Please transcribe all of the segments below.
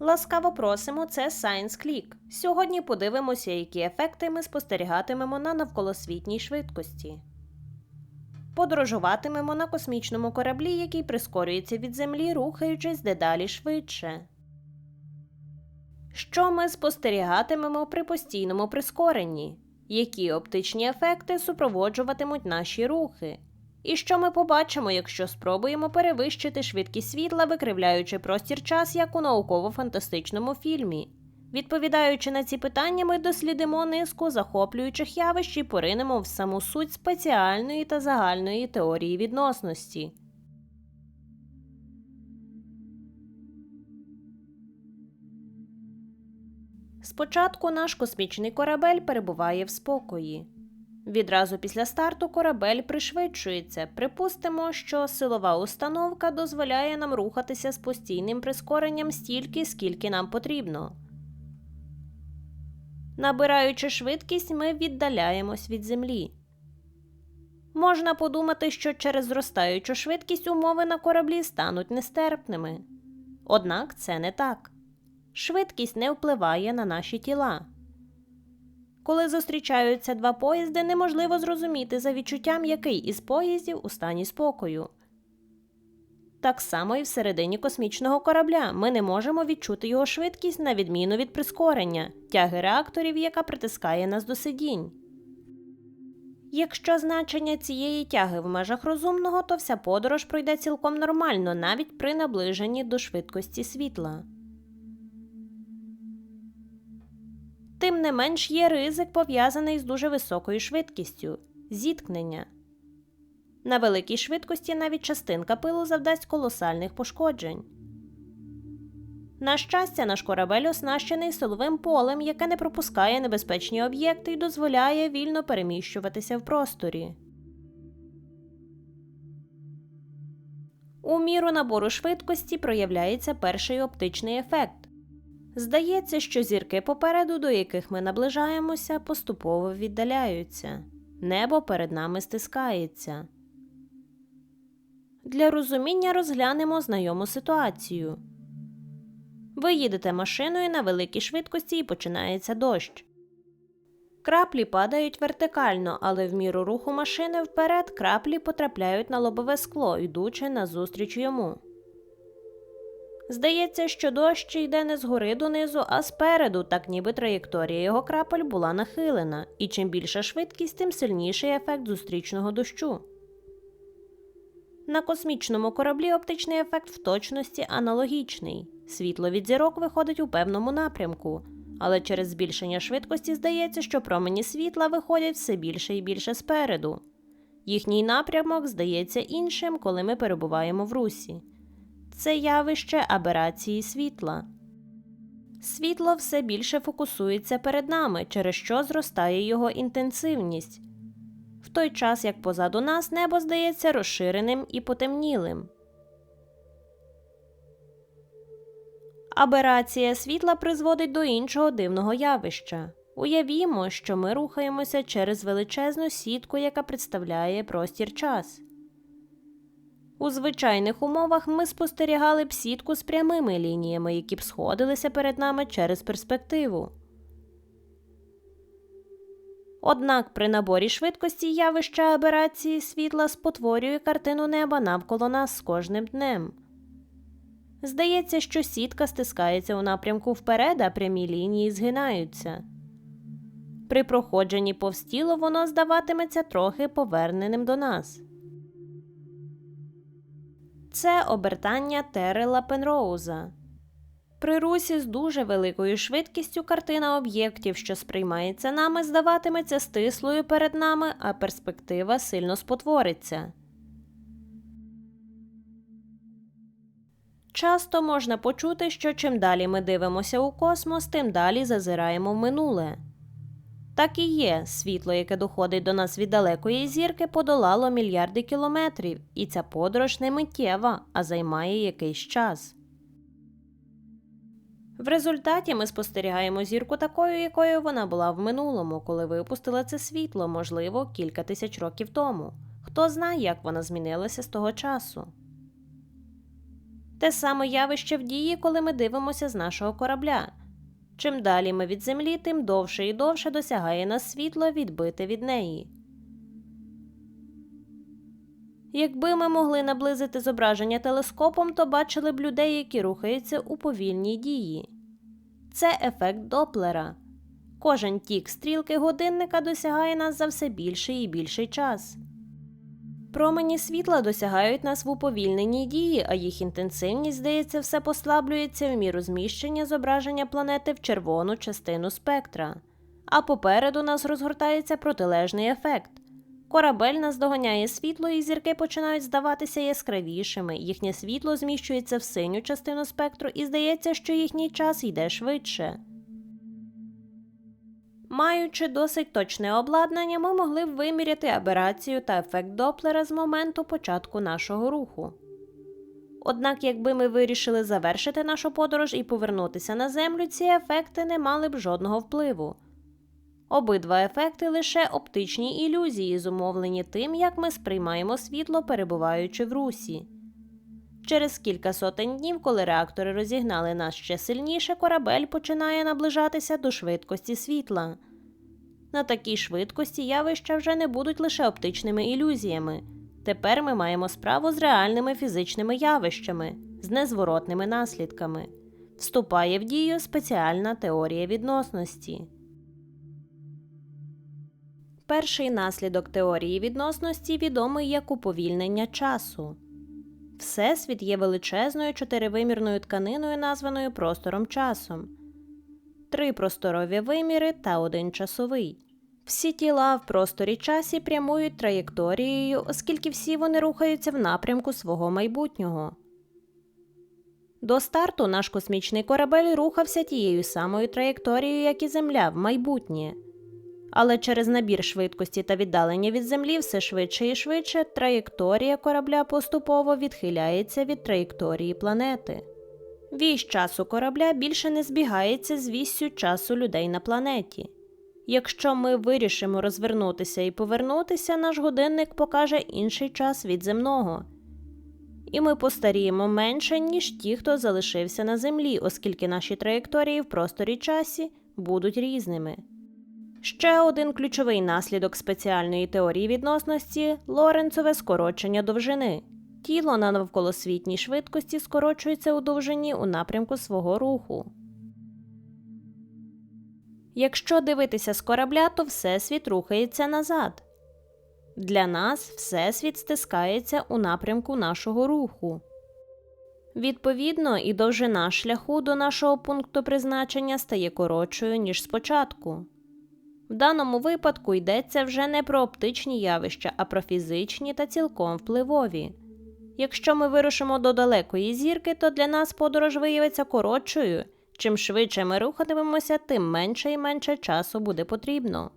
Ласкаво просимо, це Science Click. Сьогодні подивимося, які ефекти ми спостерігатимемо на навколосвітній швидкості. Подорожуватимемо на космічному кораблі, який прискорюється від Землі, рухаючись дедалі швидше. Що ми спостерігатимемо при постійному прискоренні? Які оптичні ефекти супроводжуватимуть наші рухи? І що ми побачимо, якщо спробуємо перевищити швидкість світла, викривляючи простір час, як у науково-фантастичному фільмі? Відповідаючи на ці питання, ми дослідимо низку захоплюючих явищ і поринемо в саму суть спеціальної та загальної теорії відносності. Спочатку наш космічний корабель перебуває в спокої. Відразу після старту корабель пришвидшується. Припустимо, що силова установка дозволяє нам рухатися з постійним прискоренням стільки, скільки нам потрібно. Набираючи швидкість, ми віддаляємось від землі. Можна подумати, що через зростаючу швидкість умови на кораблі стануть нестерпними. Однак це не так. Швидкість не впливає на наші тіла. Коли зустрічаються два поїзди, неможливо зрозуміти за відчуттям, який із поїздів у стані спокою. Так само і всередині космічного корабля ми не можемо відчути його швидкість на відміну від прискорення, тяги реакторів, яка притискає нас до сидінь. Якщо значення цієї тяги в межах розумного, то вся подорож пройде цілком нормально, навіть при наближенні до швидкості світла. Тим не менш є ризик пов'язаний з дуже високою швидкістю зіткнення. На великій швидкості навіть частинка пилу завдасть колосальних пошкоджень. На щастя, наш корабель оснащений силовим полем, яке не пропускає небезпечні об'єкти і дозволяє вільно переміщуватися в просторі. У міру набору швидкості проявляється перший оптичний ефект. Здається, що зірки попереду, до яких ми наближаємося, поступово віддаляються. Небо перед нами стискається. Для розуміння розглянемо знайому ситуацію. Ви їдете машиною на великій швидкості і починається дощ. Краплі падають вертикально, але в міру руху машини вперед краплі потрапляють на лобове скло, йдучи назустріч йому. Здається, що дощ йде не згори донизу, а спереду, так ніби траєкторія його крапель була нахилена, і чим більша швидкість, тим сильніший ефект зустрічного дощу. На космічному кораблі оптичний ефект в точності аналогічний. Світло від зірок виходить у певному напрямку, але через збільшення швидкості здається, що промені світла виходять все більше і більше спереду. Їхній напрямок здається іншим, коли ми перебуваємо в русі це явище аберації світла. Світло все більше фокусується перед нами, через що зростає його інтенсивність, в той час як позаду нас небо здається розширеним і потемнілим. Аберація світла призводить до іншого дивного явища. Уявімо, що ми рухаємося через величезну сітку, яка представляє простір час. У звичайних умовах ми спостерігали б сітку з прямими лініями, які б сходилися перед нами через перспективу. Однак при наборі швидкості явища аберації світла спотворює картину неба навколо нас з кожним днем. Здається, що сітка стискається у напрямку вперед, а прямі лінії згинаються. При проходженні повз тіло воно здаватиметься трохи поверненим до нас. Це обертання Терела Пенроуза. При русі з дуже великою швидкістю картина об'єктів, що сприймається нами, здаватиметься стислою перед нами, а перспектива сильно спотвориться. Часто можна почути, що чим далі ми дивимося у космос, тим далі зазираємо в минуле. Так і є, світло, яке доходить до нас від далекої зірки, подолало мільярди кілометрів, і ця подорож не миттєва, а займає якийсь час. В результаті ми спостерігаємо зірку такою, якою вона була в минулому, коли випустила це світло, можливо, кілька тисяч років тому. Хто знає, як вона змінилася з того часу. Те саме явище в дії, коли ми дивимося з нашого корабля. Чим далі ми від землі, тим довше і довше досягає нас світло відбите від неї. Якби ми могли наблизити зображення телескопом, то бачили б людей, які рухаються у повільній дії. Це ефект Доплера. Кожен тік стрілки годинника досягає нас за все більший і більший час. Промені світла досягають нас в уповільненій дії, а їх інтенсивність, здається, все послаблюється в міру зміщення зображення планети в червону частину спектра. А попереду нас розгортається протилежний ефект. Корабель наздоганяє світло, і зірки починають здаватися яскравішими. Їхнє світло зміщується в синю частину спектру, і здається, що їхній час йде швидше. Маючи досить точне обладнання, ми могли б виміряти аберацію та ефект Доплера з моменту початку нашого руху. Однак, якби ми вирішили завершити нашу подорож і повернутися на Землю, ці ефекти не мали б жодного впливу. Обидва ефекти лише оптичні ілюзії, зумовлені тим, як ми сприймаємо світло, перебуваючи в русі. Через кілька сотень днів, коли реактори розігнали нас ще сильніше, корабель починає наближатися до швидкості світла. На такій швидкості явища вже не будуть лише оптичними ілюзіями. Тепер ми маємо справу з реальними фізичними явищами, з незворотними наслідками. Вступає в дію спеціальна теорія відносності. Перший наслідок теорії відносності відомий як уповільнення часу. Всесвіт є величезною чотиривимірною тканиною, названою простором часом, три просторові виміри та один часовий. Всі тіла в просторі часі прямують траєкторією, оскільки всі вони рухаються в напрямку свого майбутнього. До старту наш космічний корабель рухався тією самою траєкторією, як і Земля в майбутнє. Але через набір швидкості та віддалення від землі все швидше і швидше траєкторія корабля поступово відхиляється від траєкторії планети. Вісь часу корабля більше не збігається з віссю часу людей на планеті. Якщо ми вирішимо розвернутися і повернутися, наш годинник покаже інший час від земного. І ми постаріємо менше, ніж ті, хто залишився на землі, оскільки наші траєкторії в просторі часі будуть різними. Ще один ключовий наслідок спеціальної теорії відносності Лоренцове скорочення довжини. Тіло на навколосвітній швидкості скорочується у довжині у напрямку свого руху. Якщо дивитися з корабля, то Всесвіт рухається назад. Для нас Всесвіт стискається у напрямку нашого руху. Відповідно, і довжина шляху до нашого пункту призначення стає коротшою, ніж спочатку. В даному випадку йдеться вже не про оптичні явища, а про фізичні та цілком впливові. Якщо ми вирушимо до далекої зірки, то для нас подорож виявиться коротшою. Чим швидше ми рухатимемося, тим менше і менше часу буде потрібно.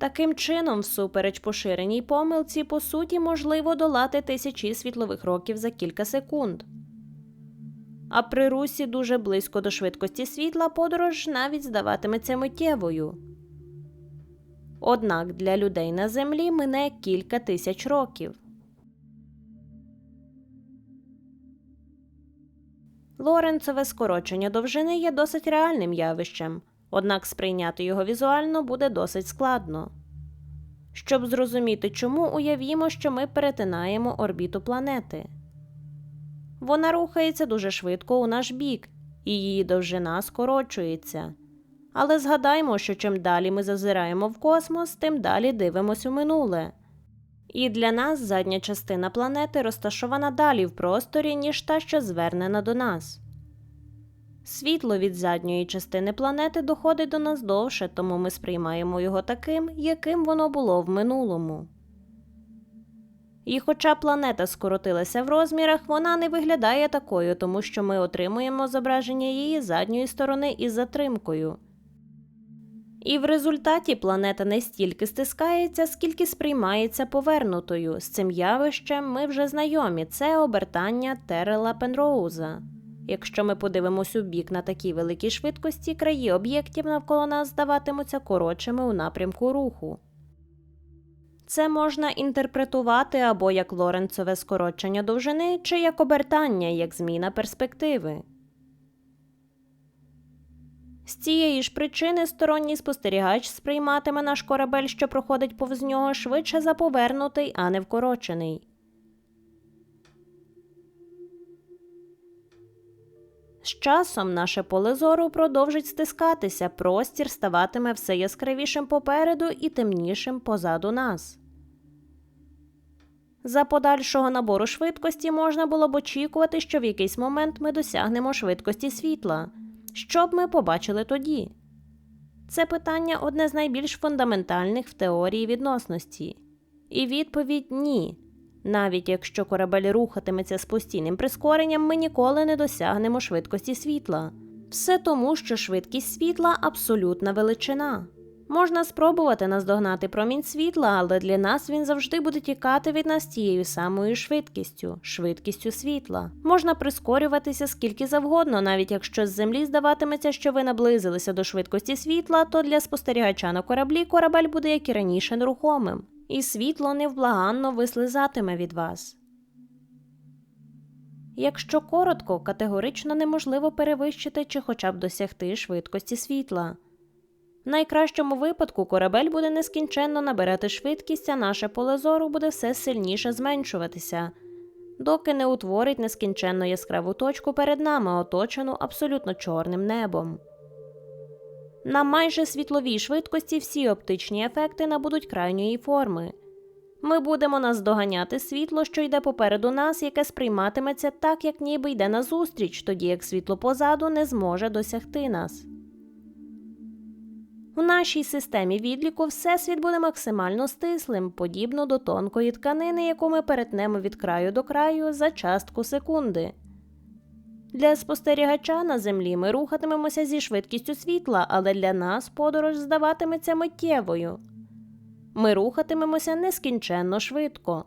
Таким чином, всупереч поширеній помилці, по суті, можливо долати тисячі світлових років за кілька секунд. А при русі дуже близько до швидкості світла подорож навіть здаватиметься миттєвою. Однак для людей на землі мине кілька тисяч років. Лоренцеве скорочення довжини є досить реальним явищем, однак сприйняти його візуально буде досить складно. Щоб зрозуміти чому, уявімо, що ми перетинаємо орбіту планети. Вона рухається дуже швидко у наш бік, і її довжина скорочується. Але згадаймо, що чим далі ми зазираємо в космос, тим далі дивимося у минуле. І для нас задня частина планети розташована далі в просторі, ніж та, що звернена до нас. Світло від задньої частини планети доходить до нас довше, тому ми сприймаємо його таким, яким воно було в минулому. І хоча планета скоротилася в розмірах, вона не виглядає такою, тому що ми отримуємо зображення її задньої сторони із затримкою. І в результаті планета не стільки стискається, скільки сприймається повернутою. З цим явищем ми вже знайомі це обертання Терела Пенроуза. Якщо ми подивимось у бік на такій великій швидкості, краї об'єктів навколо нас здаватимуться коротшими у напрямку руху. Це можна інтерпретувати або як лоренцове скорочення довжини, чи як обертання, як зміна перспективи. З цієї ж причини сторонній спостерігач сприйматиме наш корабель, що проходить повз нього, швидше за повернутий, а не вкорочений. З часом наше поле зору продовжить стискатися, простір ставатиме все яскравішим попереду і темнішим позаду нас. За подальшого набору швидкості можна було б очікувати, що в якийсь момент ми досягнемо швидкості світла. Що б ми побачили тоді? Це питання одне з найбільш фундаментальних в теорії відносності. І відповідь ні. Навіть якщо корабель рухатиметься з постійним прискоренням, ми ніколи не досягнемо швидкості світла. Все тому, що швидкість світла абсолютна величина. Можна спробувати наздогнати промінь світла, але для нас він завжди буде тікати від нас тією самою швидкістю, швидкістю світла. Можна прискорюватися скільки завгодно, навіть якщо з землі здаватиметься, що ви наблизилися до швидкості світла, то для спостерігача на кораблі корабель буде, як і раніше, нерухомим, і світло невблаганно вислизатиме від вас. Якщо коротко, категорично неможливо перевищити чи хоча б досягти швидкості світла. В найкращому випадку корабель буде нескінченно набирати швидкість, а наше поле зору буде все сильніше зменшуватися, доки не утворить нескінченно яскраву точку перед нами, оточену абсолютно чорним небом. На майже світловій швидкості всі оптичні ефекти набудуть крайньої форми. Ми будемо наздоганяти світло, що йде попереду нас, яке сприйматиметься так, як ніби йде назустріч, тоді як світло позаду не зможе досягти нас. У нашій системі відліку Всесвіт буде максимально стислим, подібно до тонкої тканини, яку ми перетнемо від краю до краю за частку секунди. Для спостерігача на землі ми рухатимемося зі швидкістю світла, але для нас подорож здаватиметься миттєвою. Ми рухатимемося нескінченно швидко.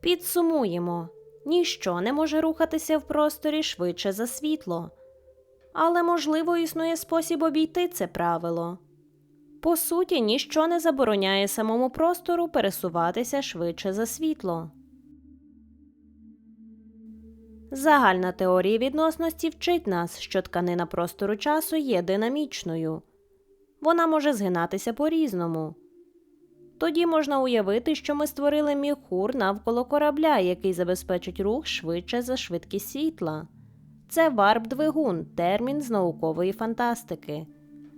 Підсумуємо ніщо не може рухатися в просторі швидше за світло. Але, можливо, існує спосіб обійти це правило. По суті, ніщо не забороняє самому простору пересуватися швидше за світло. Загальна теорія відносності вчить нас, що тканина простору часу є динамічною. Вона може згинатися по різному. Тоді можна уявити, що ми створили міхур навколо корабля, який забезпечить рух швидше за швидкість світла. Це варп-двигун, термін з наукової фантастики.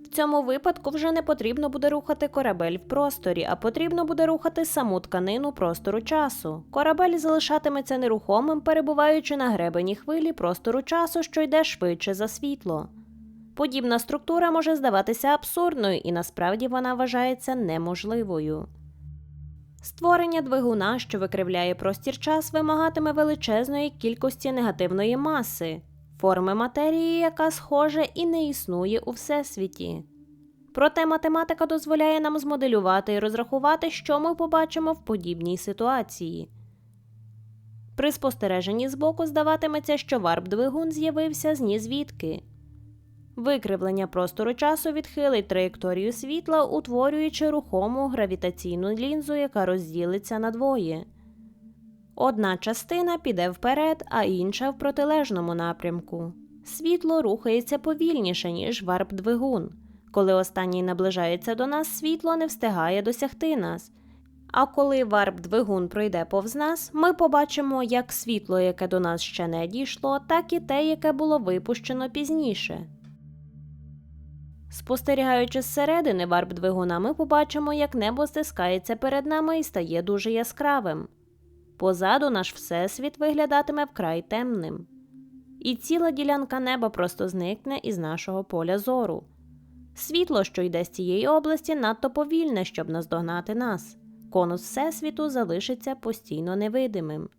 В цьому випадку вже не потрібно буде рухати корабель в просторі, а потрібно буде рухати саму тканину простору часу. Корабель залишатиметься нерухомим, перебуваючи на гребені хвилі простору часу, що йде швидше за світло. Подібна структура може здаватися абсурдною, і насправді вона вважається неможливою. Створення двигуна, що викривляє простір час, вимагатиме величезної кількості негативної маси, форми матерії, яка схоже і не існує у всесвіті. Проте математика дозволяє нам змоделювати і розрахувати, що ми побачимо в подібній ситуації. При спостереженні збоку здаватиметься, що варп-двигун з'явився з нізвідки. Викривлення простору часу відхилить траєкторію світла, утворюючи рухому гравітаційну лінзу, яка розділиться на двоє. Одна частина піде вперед, а інша в протилежному напрямку. Світло рухається повільніше, ніж варп-двигун. Коли останній наближається до нас, світло не встигає досягти нас. А коли варп-двигун пройде повз нас, ми побачимо як світло, яке до нас ще не дійшло, так і те, яке було випущено пізніше. Спостерігаючи зсередини варп-двигуна, ми побачимо, як небо стискається перед нами і стає дуже яскравим. Позаду наш всесвіт виглядатиме вкрай темним. І ціла ділянка неба просто зникне із нашого поля зору. Світло, що йде з цієї області, надто повільне, щоб наздогнати нас. Конус Всесвіту залишиться постійно невидимим.